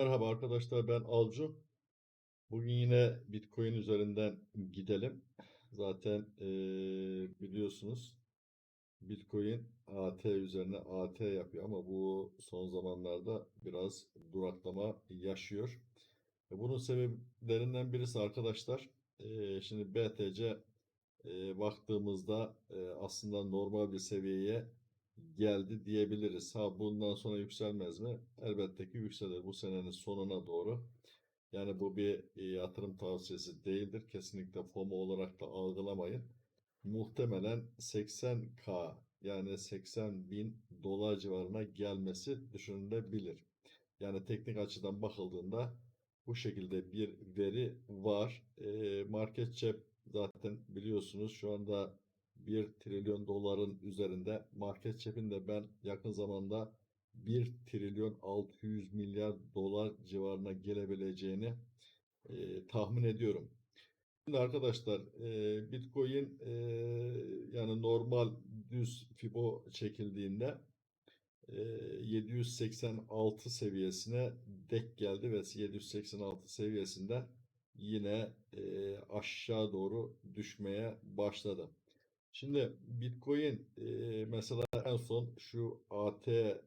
Merhaba arkadaşlar ben Alcu. Bugün yine Bitcoin üzerinden gidelim. Zaten eee, biliyorsunuz Bitcoin AT üzerine AT yapıyor ama bu son zamanlarda biraz duraklama yaşıyor. E, Bunun sebeplerinden birisi arkadaşlar eee, şimdi BTC eee, baktığımızda eee, aslında normal bir seviyeye geldi diyebiliriz. Ha bundan sonra yükselmez mi? Elbette ki yükselir. Bu senenin sonuna doğru. Yani bu bir e, yatırım tavsiyesi değildir. Kesinlikle FOMO olarak da algılamayın. Muhtemelen 80K yani 80 bin dolar civarına gelmesi düşünülebilir. Yani teknik açıdan bakıldığında bu şekilde bir veri var. E, market cap zaten biliyorsunuz şu anda 1 trilyon doların üzerinde. Market cap'in de ben yakın zamanda 1 trilyon 600 milyar dolar civarına gelebileceğini e, tahmin ediyorum. Şimdi arkadaşlar e, Bitcoin e, yani normal düz Fibo çekildiğinde e, 786 seviyesine dek geldi ve 786 seviyesinden yine e, aşağı doğru düşmeye başladı. Şimdi Bitcoin e, mesela en son şu AT e,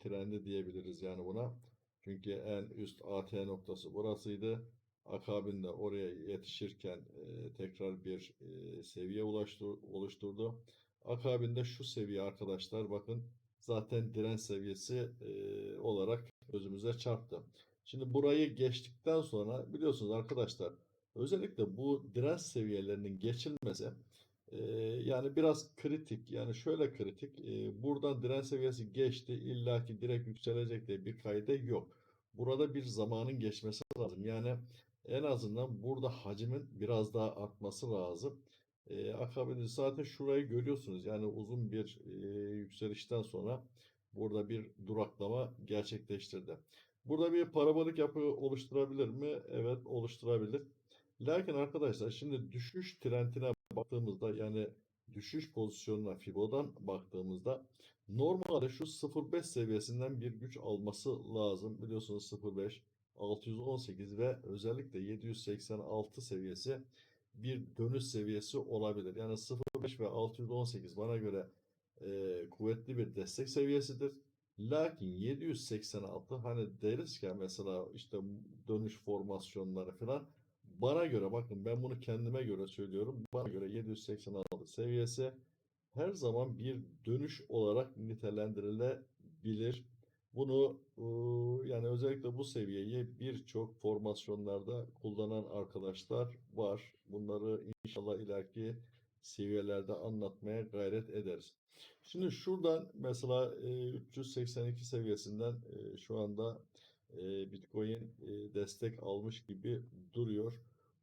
trendi diyebiliriz yani buna. Çünkü en üst AT noktası burasıydı. Akabinde oraya yetişirken e, tekrar bir e, seviye ulaştı, oluşturdu. Akabinde şu seviye arkadaşlar bakın zaten direnç seviyesi e, olarak gözümüze çarptı. Şimdi burayı geçtikten sonra biliyorsunuz arkadaşlar özellikle bu direnç seviyelerinin geçilmesi yani biraz kritik. Yani şöyle kritik. E, buradan direnç seviyesi geçti. İlla ki direkt yükselecek diye bir kaydı yok. Burada bir zamanın geçmesi lazım. Yani en azından burada hacmin biraz daha artması lazım. E, akabinde zaten şurayı görüyorsunuz. Yani uzun bir e, yükselişten sonra burada bir duraklama gerçekleştirdi. Burada bir parabolik yapı oluşturabilir mi? Evet oluşturabilir. Lakin arkadaşlar şimdi düşüş trendine baktığımızda yani düşüş pozisyonuna Fibo'dan baktığımızda normalde şu 0.5 seviyesinden bir güç alması lazım. Biliyorsunuz 0.5 618 ve özellikle 786 seviyesi bir dönüş seviyesi olabilir. Yani 0.5 ve 618 bana göre e, kuvvetli bir destek seviyesidir. Lakin 786 hani deriz ki mesela işte dönüş formasyonları falan bana göre bakın ben bunu kendime göre söylüyorum. Bana göre 786 seviyesi her zaman bir dönüş olarak nitelendirilebilir. Bunu yani özellikle bu seviyeyi birçok formasyonlarda kullanan arkadaşlar var. Bunları inşallah ileriki seviyelerde anlatmaya gayret ederiz. Şimdi şuradan mesela 382 seviyesinden şu anda Bitcoin destek almış gibi duruyor.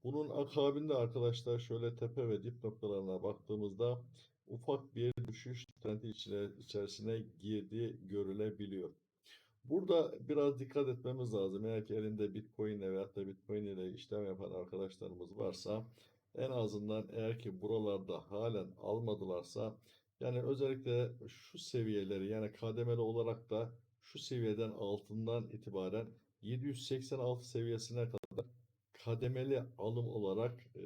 Bunun akabinde arkadaşlar şöyle tepe ve dip noktalarına baktığımızda ufak bir düşüş trendi içine, içerisine girdiği görülebiliyor. Burada biraz dikkat etmemiz lazım. Eğer ki elinde Bitcoin ile veyahut da Bitcoin ile işlem yapan arkadaşlarımız varsa en azından eğer ki buralarda halen almadılarsa yani özellikle şu seviyeleri yani kademeli olarak da şu seviyeden altından itibaren 786 seviyesine kadar kademeli alım olarak e,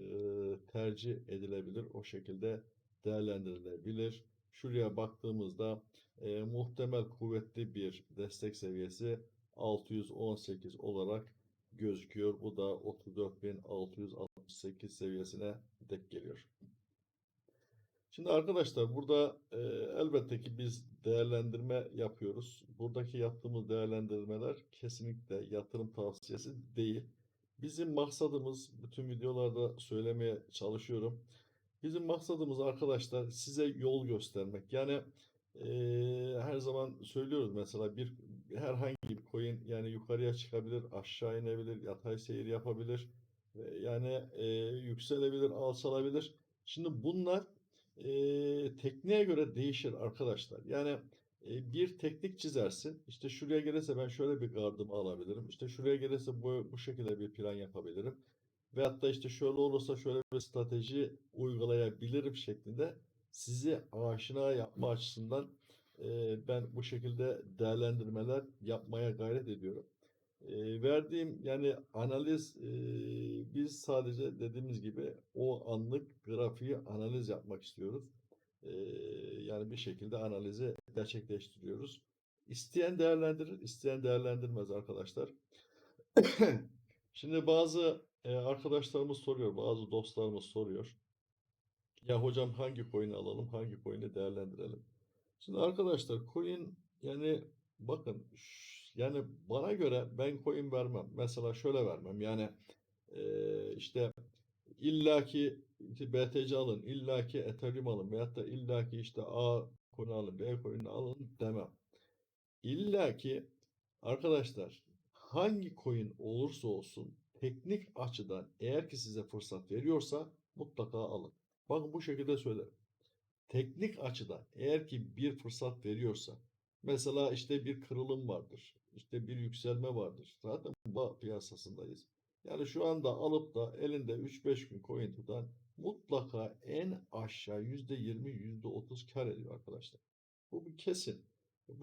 tercih edilebilir. O şekilde değerlendirilebilir. Şuraya baktığımızda e, muhtemel kuvvetli bir destek seviyesi 618 olarak gözüküyor. Bu da 34.668 seviyesine dek geliyor. Şimdi arkadaşlar burada e, elbette ki biz değerlendirme yapıyoruz. Buradaki yaptığımız değerlendirmeler kesinlikle yatırım tavsiyesi değil. Bizim maksadımız bütün videolarda söylemeye çalışıyorum. Bizim maksadımız arkadaşlar size yol göstermek. Yani e, her zaman söylüyoruz mesela bir herhangi bir coin yani yukarıya çıkabilir, aşağı inebilir, yatay seyir yapabilir. Yani e, yükselebilir, alçalabilir. Şimdi bunlar e, tekniğe göre değişir arkadaşlar. Yani e, bir teknik çizersin. İşte şuraya gelirse ben şöyle bir gardımı alabilirim. İşte şuraya gelirse bu, bu şekilde bir plan yapabilirim. Veyahut da işte şöyle olursa şöyle bir strateji uygulayabilirim şeklinde sizi aşina yapma açısından e, ben bu şekilde değerlendirmeler yapmaya gayret ediyorum. Ee, verdiğim yani analiz e, biz sadece dediğimiz gibi o anlık grafiği analiz yapmak istiyoruz. Yani bir şekilde analizi gerçekleştiriyoruz. İsteyen değerlendirir, isteyen değerlendirmez arkadaşlar. Şimdi bazı arkadaşlarımız soruyor, bazı dostlarımız soruyor. Ya hocam hangi coin'i alalım, hangi coin'i değerlendirelim? Şimdi arkadaşlar coin yani bakın yani bana göre ben coin vermem. Mesela şöyle vermem. Yani işte illaki BTC alın, illaki Ethereum alın veyahut da illaki işte A coin alın, B coin'i alın demem. İlla ki arkadaşlar hangi coin olursa olsun teknik açıdan eğer ki size fırsat veriyorsa mutlaka alın. Bakın bu şekilde söylerim. Teknik açıdan eğer ki bir fırsat veriyorsa mesela işte bir kırılım vardır. işte bir yükselme vardır. Zaten bu piyasasındayız. Yani şu anda alıp da elinde 3-5 gün coin tutan mutlaka en aşağı %20 %30 kar ediyor arkadaşlar. Bu bir kesin.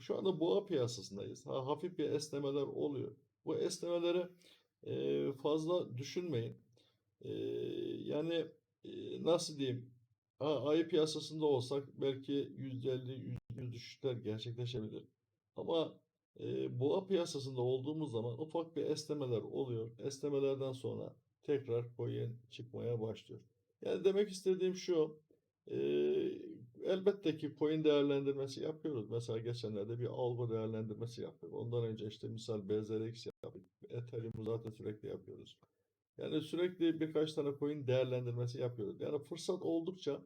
Şu anda boğa piyasasındayız. Ha, hafif bir esnemeler oluyor. Bu esnemeleri e, fazla düşünmeyin. E, yani e, nasıl diyeyim? Ha, ayı piyasasında olsak belki %50, %100 düşüşler gerçekleşebilir. Ama e, boğa piyasasında olduğumuz zaman ufak bir esnemeler oluyor. Esnemelerden sonra tekrar coin çıkmaya başlıyor. Yani demek istediğim şu. e, elbette ki coin değerlendirmesi yapıyoruz. Mesela geçenlerde bir algo değerlendirmesi yaptık. Ondan önce işte misal BZRX yaptık. Ethereum'u zaten sürekli yapıyoruz. Yani sürekli birkaç tane coin değerlendirmesi yapıyoruz. Yani fırsat oldukça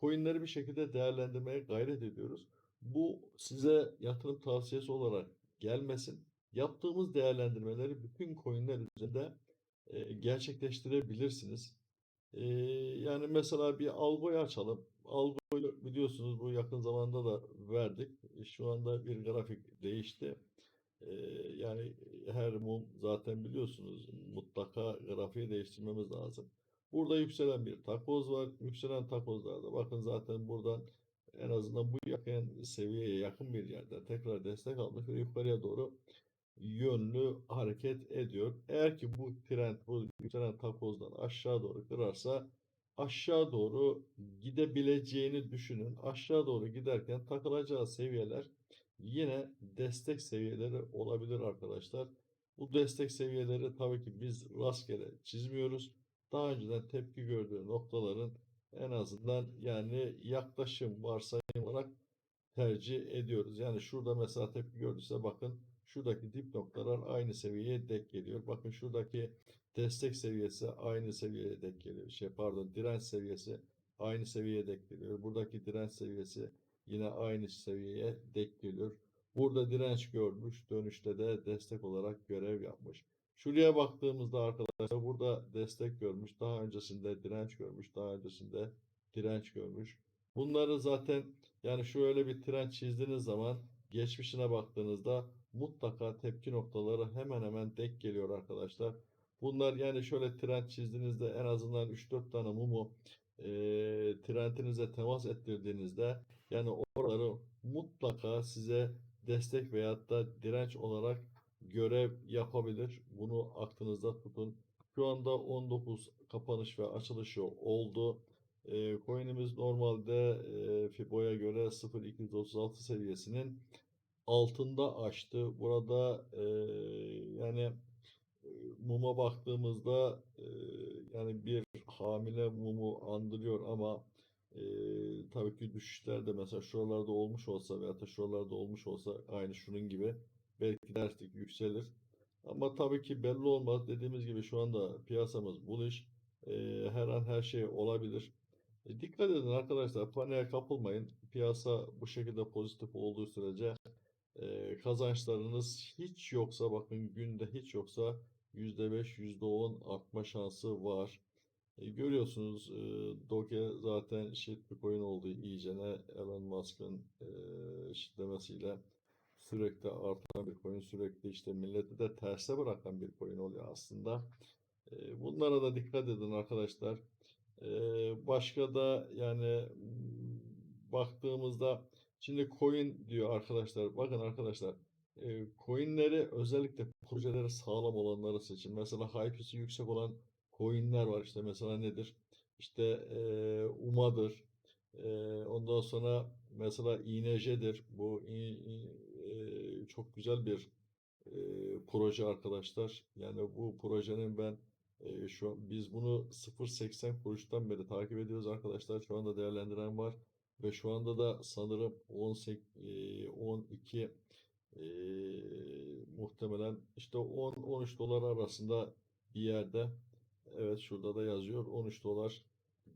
coinleri bir şekilde değerlendirmeye gayret ediyoruz. Bu size yatırım tavsiyesi olarak gelmesin. Yaptığımız değerlendirmeleri bütün coinler üzerinde e, gerçekleştirebilirsiniz. E, yani mesela bir algoyu açalım. Algoyu biliyorsunuz bu yakın zamanda da verdik. Şu anda bir grafik değişti. Ee, yani her mum zaten biliyorsunuz mutlaka grafiği değiştirmemiz lazım. Burada yükselen bir takoz var. Yükselen takozlarda bakın zaten buradan en azından bu yakın seviyeye yakın bir yerde tekrar destek almış ve yukarıya doğru yönlü hareket ediyor. Eğer ki bu trend bu yükselen takozdan aşağı doğru kırarsa aşağı doğru gidebileceğini düşünün. Aşağı doğru giderken takılacağı seviyeler yine destek seviyeleri olabilir arkadaşlar. Bu destek seviyeleri tabii ki biz rastgele çizmiyoruz. Daha önceden tepki gördüğü noktaların en azından yani yaklaşım varsayım olarak tercih ediyoruz. Yani şurada mesela tepki gördüyse bakın şuradaki dip noktalar aynı seviyeye denk geliyor. Bakın şuradaki destek seviyesi aynı seviyeye denk geliyor. Şey pardon direnç seviyesi aynı seviyeye denk geliyor. Buradaki direnç seviyesi yine aynı seviyeye denk geliyor. Burada direnç görmüş, dönüşte de destek olarak görev yapmış. Şuraya baktığımızda arkadaşlar burada destek görmüş, daha öncesinde direnç görmüş, daha öncesinde direnç görmüş. Bunları zaten yani şöyle bir trend çizdiğiniz zaman geçmişine baktığınızda mutlaka tepki noktaları hemen hemen denk geliyor arkadaşlar. Bunlar yani şöyle trend çizdiğinizde en azından 3-4 tane mumu e, trendinize temas ettirdiğinizde yani oraları mutlaka size destek veyahut da direnç olarak görev yapabilir. Bunu aklınızda tutun. Şu anda 19 kapanış ve açılışı oldu. E, coin'imiz normalde e, Fibo'ya göre 0.236 seviyesinin altında açtı. Burada e, yani muma baktığımızda e, yani bir hamile mumu andırıyor ama e, tabii ki düşüşler de mesela şuralarda olmuş olsa veya da şuralarda olmuş olsa aynı şunun gibi belki derslik yükselir. Ama tabii ki belli olmaz. Dediğimiz gibi şu anda piyasamız bullish. E, her an her şey olabilir. E, dikkat edin arkadaşlar, paniğe kapılmayın. Piyasa bu şekilde pozitif olduğu sürece e, kazançlarınız hiç yoksa bakın günde hiç yoksa %5, %10 artma şansı var. E, görüyorsunuz e, Doge zaten shit bir coin oldu iyicene Elon Musk'ın e, shitlemesiyle sürekli artan bir coin sürekli işte milleti de terse bırakan bir coin oluyor aslında. E, bunlara da dikkat edin arkadaşlar. E, başka da yani baktığımızda şimdi coin diyor arkadaşlar bakın arkadaşlar e, coinleri özellikle projeleri sağlam olanları seçin. Mesela hype'isi yüksek olan coinler var. İşte mesela nedir? İşte e, UMA'dır. E, ondan sonra mesela INJ'dir. Bu çok güzel bir e, proje arkadaşlar. Yani bu projenin ben e, şu an biz bunu 0.80 kuruştan beri takip ediyoruz arkadaşlar. Şu anda değerlendiren var ve şu anda da sanırım 18 e, 12 e, muhtemelen işte 10-13 dolar arasında bir yerde. Evet şurada da yazıyor 13 dolar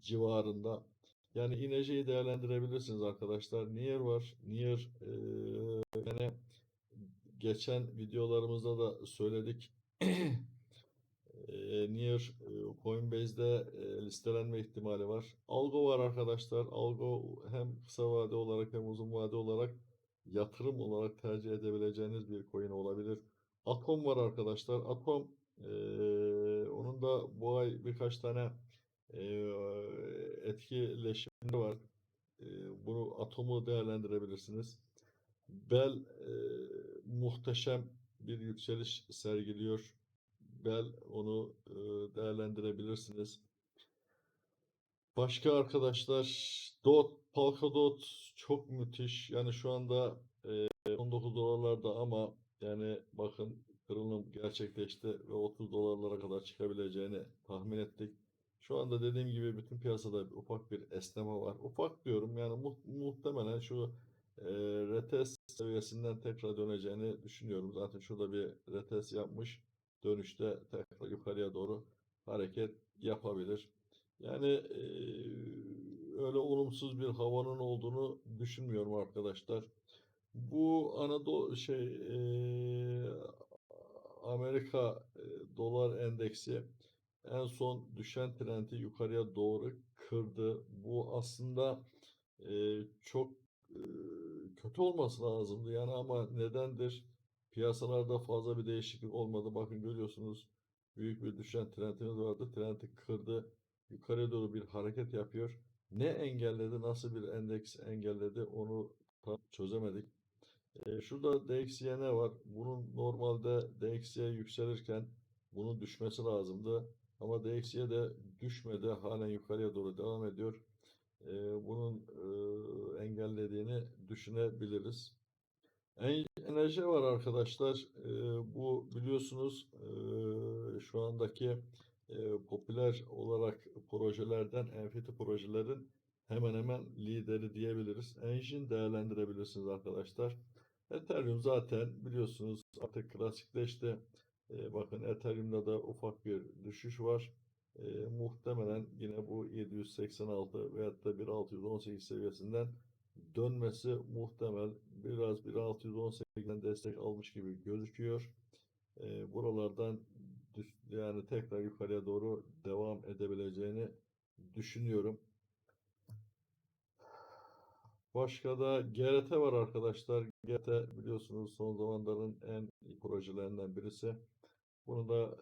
civarında. Yani İnece'yi değerlendirebilirsiniz arkadaşlar. Nier var. Nier e, yani geçen videolarımızda da söyledik. E, Nier e, Coinbase'de e, listelenme ihtimali var. Algo var arkadaşlar. Algo hem kısa vade olarak hem uzun vade olarak yatırım olarak tercih edebileceğiniz bir coin olabilir. Atom var arkadaşlar. Atom e, onun da bu ay birkaç tane e, etkileşimleri var. E, bunu atomu değerlendirebilirsiniz. Bel e, muhteşem bir yükseliş sergiliyor. Bel onu e, değerlendirebilirsiniz. Başka arkadaşlar Dot, Polkadot çok müthiş. Yani şu anda e, 19 dolarlarda ama yani bakın kırılım gerçekleşti ve 30 dolarlara kadar çıkabileceğini tahmin ettik. Şu anda dediğim gibi bütün piyasada ufak bir esneme var. Ufak diyorum yani mu- muhtemelen şu e, retest seviyesinden tekrar döneceğini düşünüyorum. Zaten şurada bir retest yapmış. Dönüşte tekrar yukarıya doğru hareket yapabilir. Yani eee, öyle olumsuz bir havanın olduğunu düşünmüyorum arkadaşlar. Bu Anadolu şey eee, Amerika eee, dolar endeksi en son düşen trendi yukarıya doğru kırdı. Bu aslında eee, çok eee, kötü olması lazımdı yani ama nedendir? Piyasalarda fazla bir değişiklik olmadı. Bakın görüyorsunuz büyük bir düşen trendimiz vardı. Trendi kırdı. Yukarıya doğru bir hareket yapıyor. Ne engelledi, nasıl bir endeks engelledi onu tam çözemedik. Ee, şurada DXY ne var? Bunun normalde DXY yükselirken bunun düşmesi lazımdı. Ama DXY de düşmedi. Halen yukarıya doğru devam ediyor. Ee, bunun e, engellediğini düşünebiliriz. En- Enerji var arkadaşlar. Ee, bu biliyorsunuz e, şu andaki e, popüler olarak projelerden Enfiti projelerin hemen hemen lideri diyebiliriz. Engine değerlendirebilirsiniz arkadaşlar. Ethereum zaten biliyorsunuz artık klasikleşti. E, bakın Ethereum'da da ufak bir düşüş var. E, muhtemelen yine bu 786 veyahut da 1618 seviyesinden dönmesi muhtemel. Biraz 1618'den destek almış gibi gözüküyor. E, buralardan düş- yani tekrar yukarıya doğru devam edebileceğini düşünüyorum. Başka da GRT var arkadaşlar. GRT biliyorsunuz son zamanların en iyi projelerinden birisi. Bunu da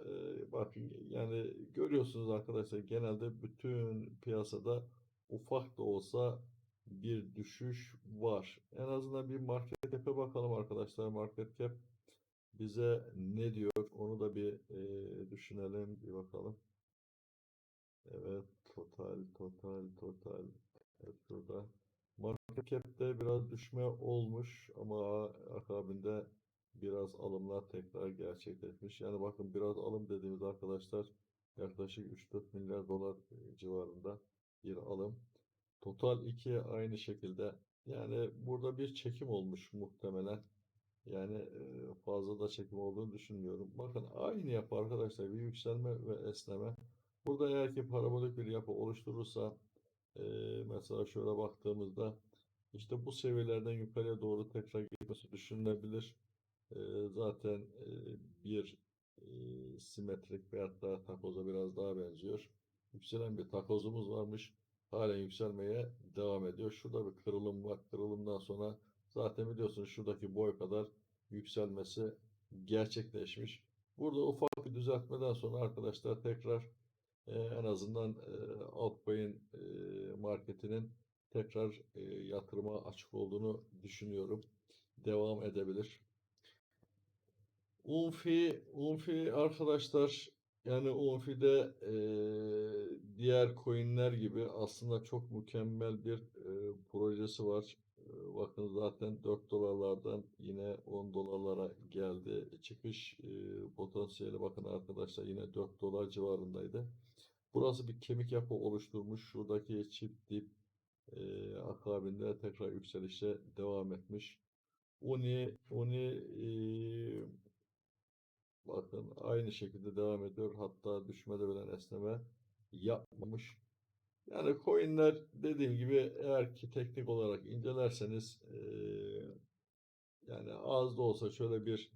bakın yani görüyorsunuz arkadaşlar genelde bütün piyasada ufak da olsa bir düşüş var. En azından bir market cap'e bakalım arkadaşlar. Market cap bize ne diyor? Onu da bir e, düşünelim, bir bakalım. Evet, total, total, total. Evet, şurada. Market cap'te biraz düşme olmuş ama akabinde biraz alımlar tekrar gerçekleşmiş. Yani bakın biraz alım dediğimiz arkadaşlar yaklaşık 3-4 milyar dolar e, civarında bir alım. Total 2 aynı şekilde. Yani burada bir çekim olmuş muhtemelen. Yani e, fazla da çekim olduğunu düşünmüyorum. Bakın aynı yapı arkadaşlar bir yükselme ve esneme. Burada eğer ki parabolik bir yapı oluşturursa e, mesela şöyle baktığımızda işte bu seviyelerden yukarıya doğru tekrar gitmesi düşünülebilir. Zaten bir simetrik veyahut da takoza biraz daha benziyor. Yükselen bir takozumuz varmış. Halen yükselmeye devam ediyor. Şurada bir kırılım var. Kırılımdan sonra zaten biliyorsunuz şuradaki boy kadar yükselmesi gerçekleşmiş. Burada ufak bir düzeltmeden sonra arkadaşlar tekrar e, en azından e, altcoin e, marketinin tekrar e, yatırıma açık olduğunu düşünüyorum. Devam edebilir. Unfi, Unfi arkadaşlar yani Unfi'de eee, diğer coinler gibi aslında çok mükemmel bir eee, projesi var. Eee, bakın zaten 4 dolarlardan yine 10 dolarlara geldi. Çıkış eee, potansiyeli bakın arkadaşlar yine 4 dolar civarındaydı. Burası bir kemik yapı oluşturmuş. Şuradaki çift dip eee akabinde tekrar yükselişe devam etmiş. Uni, Uni eee, bakın aynı şekilde devam ediyor. Hatta düşmede bile esneme yapmamış. Yani coinler dediğim gibi eğer ki teknik olarak incelerseniz eee, yani az da olsa şöyle bir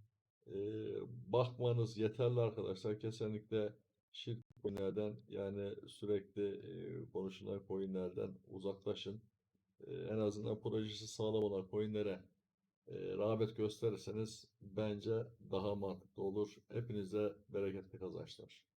eee, bakmanız yeterli arkadaşlar. Kesinlikle shit coinlerden yani sürekli eee, konuşulan coinlerden uzaklaşın. Eee, en azından projesi sağlam olan coinlere eee, rağbet gösterirseniz bence daha mantıklı olur. Hepinize bereketli kazançlar.